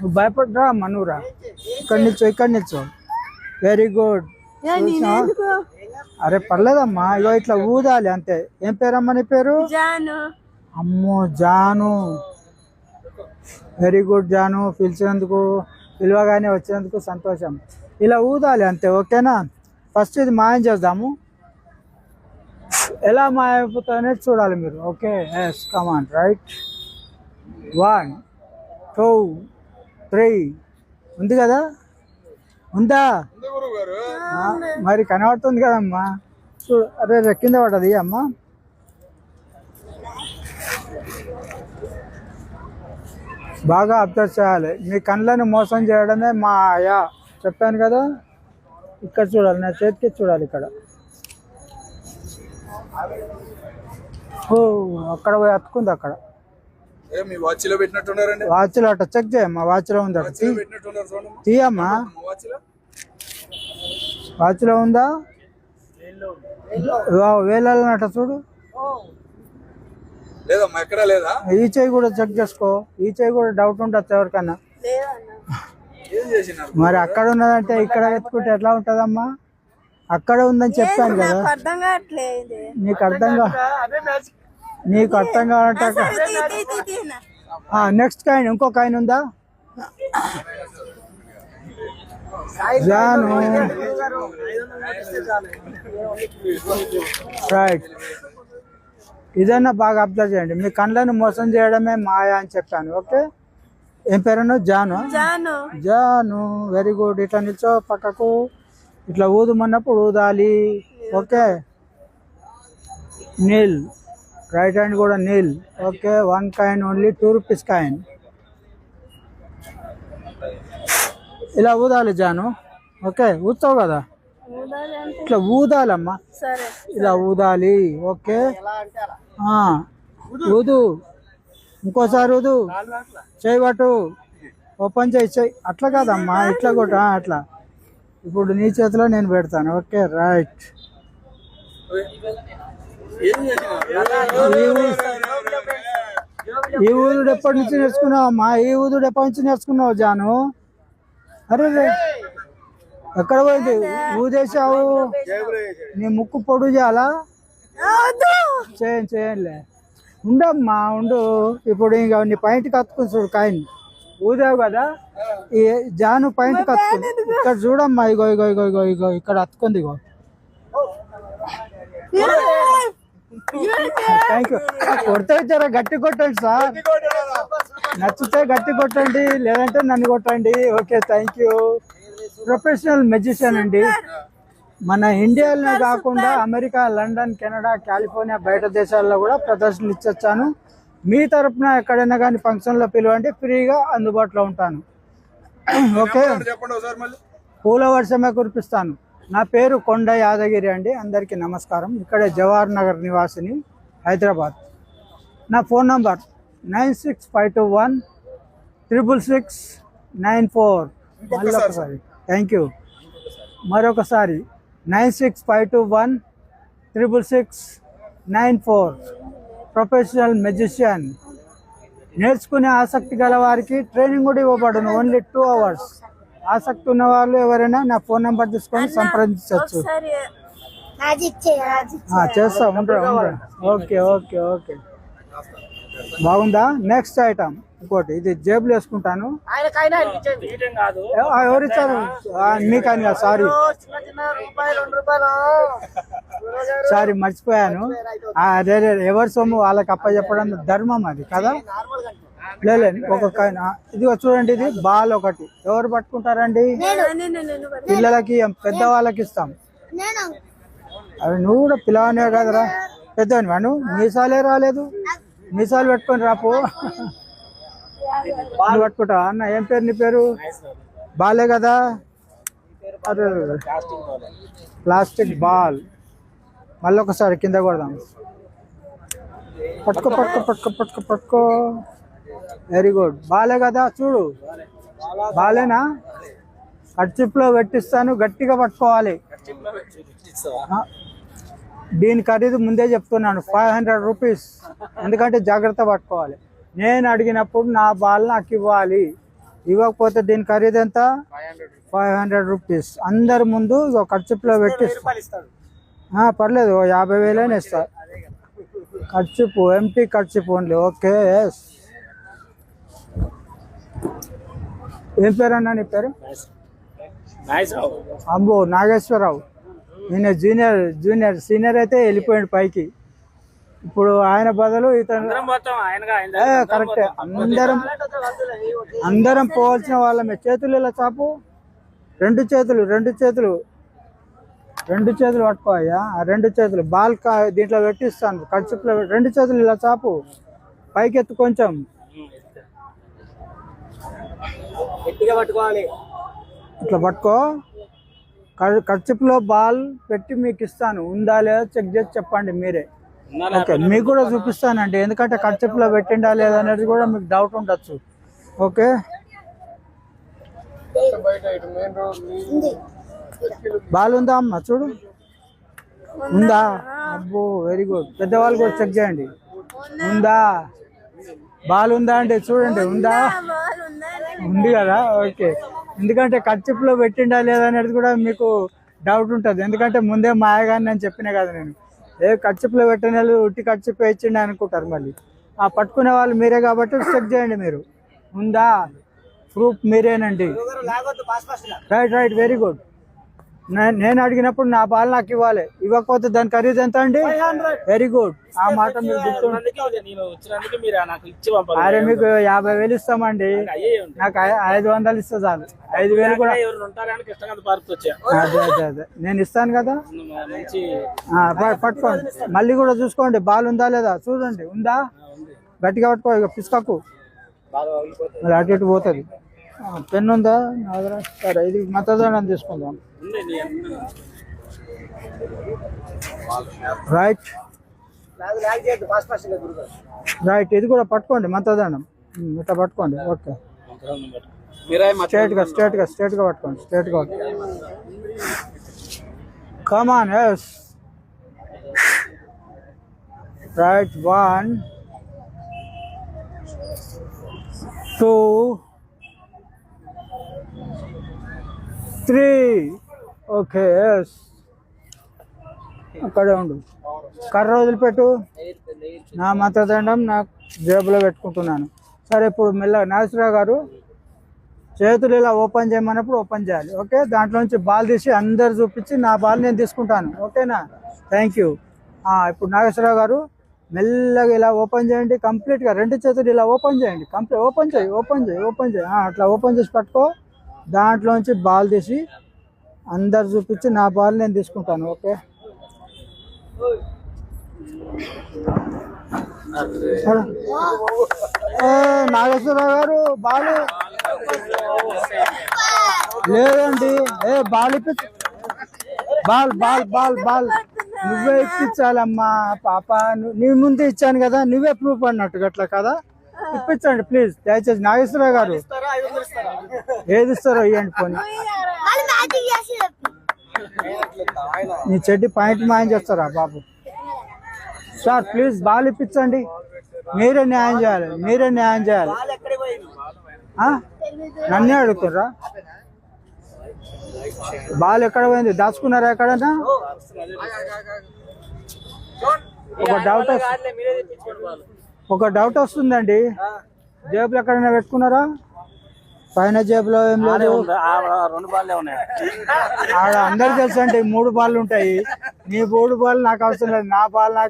నువ్వు భయపడరా మనూరా. ఇక్కడి నిల్చో ఇక్కడి నిల్చో వెరీ గుడ్ అరే పర్లేదమ్మా. ఇగో ఇట్లా ఊదాలి అంతే. ఏం పేరమ్మా నీ పేరు? జాను. అమ్మో జాను. Very good Janu. పిలిచినందుకు పిలవగానే వచ్చినందుకు సంతోషం. ఇలా ఊదాలి అంతే. ఓకేనా? ఫస్ట్ ఇది మాయం చేద్దాము. ఎలా మాయమైపోతుందనే చూడాలి మీరు. Okay yes come on right one two three ఉంది కదా? ఉందా? మరి కనబడుతుంది కదమ్మా. చూడు అరే రే, కింద పడ్డది అమ్మా. బాగా అబ్జర్వ్ చేయాలి. మీ కళ్ళని మోసం చేయడమే మా ఆయా. చెప్పాను కదా? ఇక్కడ చూడాలి నా చేతికి చూడాలి ఇక్కడ. ఓ అక్కడ పోయి అతుకుంది అక్కడ. మీ వాచ్లో పెట్టినట్టున్నారండి అట చెక్ చేయమ్మా ఉంది తీ- పెట్టినట్టున్నారు చూడండి తీయమ్మా. వాచ్లో వాచ్లో? ఉందా? వేలలో అట చూడు. లేదమ్మా ఎక్కడా లేదా? ఈ చెయ్యి కూడా చెక్ చేసుకో. ఈ చెయ్యి కూడా డౌట్ ఉండొచ్చు ఎవరికన్నా. మరి అక్కడ ఉన్నదంటే ఇక్కడ ఎత్తుకుంటే ఎట్లా ఉంటదమ్మా? అక్కడ ఉందని చెప్పాను కదా. అర్థం కావట్లేదు. నీకు అర్థం కా నీకు అర్థం కావాలంటే నెక్స్ట్ కాయిన్ ఇంకో కాయిన్ ఉందా? జాను. రైట్ ఇదన్నా బాగా అబ్జర్వ్ చేయండి. మీ కళ్ళని మోసం చేయడమే మాయా అని చెప్పాను. ఓకే ఏం పేరు జాను. జాను. జాను. వెరీ గుడ్ ఇట్లా నిల్చో పక్కకు. ఇట్లా ఊదుమన్నప్పుడు ఊదాలి. ఓకే నీల్. రైట్ హ్యాండ్ కూడా Neel. Okay one coin only two rupees coin ఇలా ఊదాలి జాను. ఓకే ఊతావు కదా? ఇట్లా ఊదాలమ్మా. ఇలా ఊదాలి. ఓకే ఊదు. ఇంకోసారి ఊదు. చేయి పట్టు. ఓపెన్ చేయి చేయి. అట్లా కాదమ్మా ఇట్లా ఆ, అట్లా. ఇప్పుడు నీ చేతిలో నేను పెడతాను. ఓకే రైట్ ఈ ఊదుడు ఎప్పటి నుంచి నేర్చుకున్నావు అమ్మా? ఈ ఊదుడు ఎప్పటి నుంచి నేర్చుకున్నావు జాను? అరే ఎక్కడ పోయింది? ఊదేశావు? నీ ముక్కు పొడు చేయాలా? చేయండి చేయండిలే ఉండమ్మా ఉండు. ఇప్పుడు ఇంకా నీ పైంట్ కత్తుకుని చూడు కాయని. ఊదావు కదా? ఈ జాను పైంట్ కత్తుకుంది ఇక్కడ చూడమ్మా ఇగో ఇగో ఇగో ఇగో ఇగో ఇక్కడ అత్తుకుంది ఇగో. థ్యాంక్ యూ కొడితే జర గట్టి కొట్టండి సార్. నచ్చితే గట్టి కొట్టండి లేదంటే నన్ను కొట్టండి. Okay thank you professional magician అండి. మన ఇండియాలోనే కాకుండా అమెరికా లండన్ కెనడా కాలిఫోర్నియా బయట దేశాల్లో కూడా ప్రదర్శనలు ఇచ్చొచ్చాను. మీ తరపున ఎక్కడైనా కానీ ఫంక్షన్లో పిలవండి ఫ్రీగా అందుబాటులో ఉంటాను. ఓకే. చెప్పండి ఒకసారి మళ్ళీ. పూల వర్షమే కురిపిస్తాను. నా పేరు కొండ యాదగిరి అండి. అందరికీ నమస్కారం. ఇక్కడ జవహర్ నగర్ నివాసిని హైదరాబాద్. నా phone number nine six five two one triple six nine four. మళ్ళీ ఒకసారి థ్యాంక్ యూ. మరొకసారి nine six five two one triple six nine four. Professional magician. నేర్చుకునే ఆసక్తి గల వారికి ట్రైనింగ్ కూడా ఇవ్వబడును. Only two hours. ఆసక్తి ఉన్న వాళ్ళు ఎవరైనా నా ఫోన్ నెంబర్ తీసుకొని సంప్రదించవచ్చు. సరే మ్యాజిక్ చేయ ఆ, చేస్తా ఉండరా ఉండరా ఓకే ఓకే ఓకే. బాగుందా? నెక్స్ట్ ఐటమ్ ఇంకోటి ఇది జేబులు వేసుకుంటాను. ఎవరు ఇచ్చారు? మీకని కాదు సారీ. సారీ మర్చిపోయాను. అదే ఎవరి సొమ్ము? వాళ్ళకి అప్ప చెప్పడం ధర్మం అది కదా? లేదు ఒక ఇదిగో చూడండి ఇది బాల్ ఒకటి. ఎవరు పట్టుకుంటారండి? పిల్లలకి పెద్ద వాళ్ళకి ఇస్తాం. అవి నువ్వు కూడా పిల్లవానే కదరా. పెద్దవాని వాడు మీసాలే రాలేదు. మీసాలు పెట్టుకొని రాపో బాల్ పట్టుకుంటావా అన్న ఏం పేరు నీ పేరు? బాలే కదా? అరే ప్లాస్టిక్ బాల్. మళ్ళీ ఒకసారి కింద కొడదాం. పట్టుకో పట్టుకో పట్టుకో పట్టుకో పట్టుకో. వెరీ గుడ్ బాలే కదా చూడు. బాలేనా? కట్చిప్లో పెట్టిస్తాను గట్టిగా పట్టుకోవాలి. దీని ఖరీదు ముందే చెప్తున్నాను ఫైవ్ హండ్రెడ్ రూపీస్ ఎందుకంటే జాగ్రత్త పట్టుకోవాలి. నేను అడిగినప్పుడు నా బాల్ నాకు ఇవ్వాలి. ఇవ్వకపోతే దీని ఖరీదు ఎంత? ఫైవ్ హండ్రెడ్ రూపీస్ అందరి ముందు ఖర్చులో పెట్టి పర్లేదు యాభై వేలైనా ఇస్తా. ఖర్చుపు ఎంపీ ఖర్చుపు ఓన్లీ ఓకే ఎస్ ఏం పేరు అన్నా నీ పేరు? అబ్బో నాగేశ్వరరావు. ఈయన జూనియర్ జూనియర్ సీనియర్ అయితే వెళ్ళిపోయాడు పైకి. ఇప్పుడు ఆయన బదులు ఇతను కరెక్టే అందరం అందరం పోవాల్సిన వాళ్ళమే. చేతులు ఇలా చాపు. రెండు చేతులు రెండు చేతులు. రెండు చేతులు పట్టుకోయ్యా ఆ రెండు చేతులు. బాల్ కా దీంట్లో పెట్టిస్తాను. ఖర్చులో రెండు చేతులు ఇలా చాపు. పైకి ఎత్తు కొంచెం. గట్టిగా పట్టుకోవాలి. ఇట్లా పట్టుకో. ఖర్- ఖర్చులో బాల్ పెట్టి మీకు ఇస్తాను. ఉందా లేదా చెక్ చేసి చెప్పండి మీరే. ఓకే మీకు కూడా చూపిస్తానండి. ఎందుకంటే ఖర్చులో పెట్టిండా లేదా అనేది కూడా మీకు డౌట్ ఉండొచ్చు. ఓకే. బాల్ ఉందా అమ్మ? చూడు. ఉందా? అబ్బో వెరీ గుడ్ పెద్దవాళ్ళు కూడా చెక్ చేయండి. ఉందా? బాల్ ఉందా అంటే చూడండి. ఉందా? ఉందా కదా? ఓకే. ఎందుకంటే కచ్చిప్లో పెట్టిండా లేదా అనేది కూడా మీకు డౌట్ ఉంటుంది. ఎందుకంటే ముందే మాయగాని నేను చెప్పిన కదా నేను. ఏ కచ్చిప్లో పెట్టిన వాళ్ళు ఉట్టి కచ్చిప్ ఇచ్చిండి అనుకుంటారు మళ్ళీ. ఆ పట్టుకునే వాళ్ళు మీరే కాబట్టి చెక్ చేయండి మీరు. ఉందా? ప్రూఫ్ మీరేనండి. రైట్ రైట్ వెరీ గుడ్ నేను అడిగినప్పుడు నా బాల్ నాకు ఇవ్వాలి. ఇవ్వకపోతే దాని ఖరీదు ఎంత అండి? వెరీ గుడ్ ఆ మాట మీరు అరే మీకు యాభై వేలు ఇస్తామండి. నాకు ఐదు వందలు ఇస్తే చాలు. ఐదు వేలు కూడా అదే అదే అదే నేను ఇస్తాను కదా? పట్టుకోండి. మళ్ళీ కూడా చూసుకోండి. బాల్ ఉందా లేదా? చూడండి. ఉందా? గట్టిగా పట్టుకో ఇక పిసుకకు. అటు ఇటు పోతుంది. పెన్ ఉందా? సరే ఇది మతదానం తీసుకుందాం. రైట్ రైట్ ఇది కూడా పట్టుకోండి మతదానం ఉమ్, ఇట్లా పట్టుకోండి ఓకే. మీరే మచ్చ స్ట్రేట్గా స్ట్రేట్గా స్ట్రేట్గా పట్టుకోండి స్ట్రేట్గా పట్టుకోండి. Come on yes right one two three okay అక్కడే ఉండు. కర్ర వదిలిపెట్టు. నా మతదండం నా జేబులో పెట్టుకుంటున్నాను. సరే ఇప్పుడు మెల్ల నాగేశ్వరరావు గారు చేతులు ఇలా ఓపెన్ చేయమన్నప్పుడు ఓపెన్ చేయాలి ఓకే? దాంట్లోంచి బాల్ తీసి అందరు చూపించి నా బాల్ నేను తీసుకుంటాను ఓకేనా? థ్యాంక్ యూ ఇప్పుడు నాగేశ్వరరావు గారు మెల్లగా ఇలా ఓపెన్ చేయండి కంప్లీట్గా రెండు చేతులు ఇలా ఓపెన్ చేయండి కంప్లీట్ ఓపెన్ చేయి ఓపెన్ చేయి ఓపెన్ చేయి. అట్లా ఓపెన్ చేసి పట్టుకో. దాంట్లోంచి బాల్ తీసి అందరు చూపించి నా బాల్ నేను తీసుకుంటాను ఓకే? నాగేశ్వరరావు గారు బాలు. లేదండి ఏ ball ఇప్పించు. Ball ball ball ball. నువ్వే ఇప్పించాలమ్మా పాప. ను- నీ ముందే ఇచ్చాను కదా నువ్వే ప్రూఫ్ అన్నట్టు అట్లా కదా? ఇప్పించండి ప్లీజ్ దయచేసి నాగేశ్వరరావు గారు. ఏది ఇస్తారో ఇవ్వండి పోనీ. నీ చెడ్డి పాయింట్ మాయం చేస్తారా బాబు? సార్ ప్లీజ్ బాల్ ఇప్పించండి. మీరే న్యాయం చేయాలి మీరే న్యాయం చేయాలి. నన్నే అడుగుతుర్రా బాల్ ఎక్కడ పోయింది? దాచుకున్నారా ఎక్కడన్నా? ఒక డౌట్ ఒక డౌట్ వస్తుందండి. జేబులు ఎక్కడైనా పెట్టుకున్నారా? పైన జేబులో ఏం లేదు. రెండు బాల్లే ఉన్నాయి. ఆడ అందరు తెలుసు అండి మూడు బాళ్ళు ఉంటాయి. నీ మూడు బాల్ నాకు అవసరం లేదు. నా బాల్ నాకు